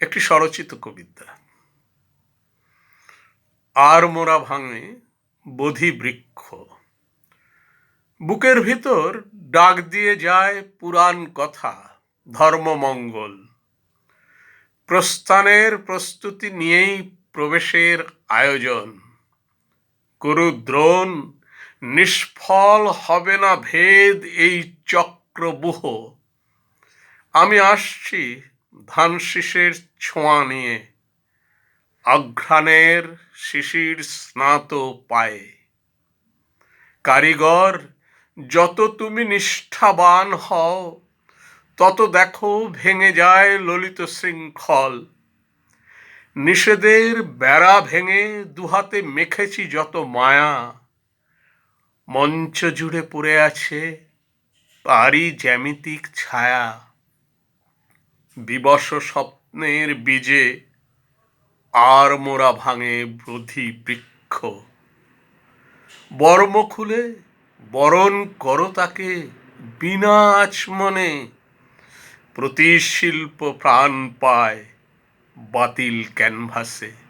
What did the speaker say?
একটি স্বরচিত কবিতা। আর মোরা ভাঙে বোধি বৃক্ষ। বুকের ভিতর ডাক দিয়ে যায় পুরাণ কথা ধর্মমঙ্গল প্রস্থানের প্রস্তুতি নিয়েই প্রবেশের আয়োজন। করু দ্রোণ, নিষ্ফল হবে না ভেদ এই চক্রবুহ। আমি আসছি ধান শীষের ছোঁয়া নিয়ে, অঘ্রাণের শিশির স্নাত পায়ে। কারিগর, যত তুমি নিষ্ঠাবান হও, তত দেখো ভেঙে যায় ললিত শৃঙ্খল। নিষেধের বেড়া ভেঙে দুহাতে মেখেছি যত মায়া। মঞ্চ জুড়ে পড়ে আছে তারই জ্যামিতিক ছায়া। বিবশ স্বপ্নের বীজে আর মোরা ভাঙে ব্রধি বৃক্ষ। বর্ম খুলে বরণ করো তাকে বিনা আচমনে, প্রতিশিল্প প্রাণ পায় বাতিল ক্যানভাসে।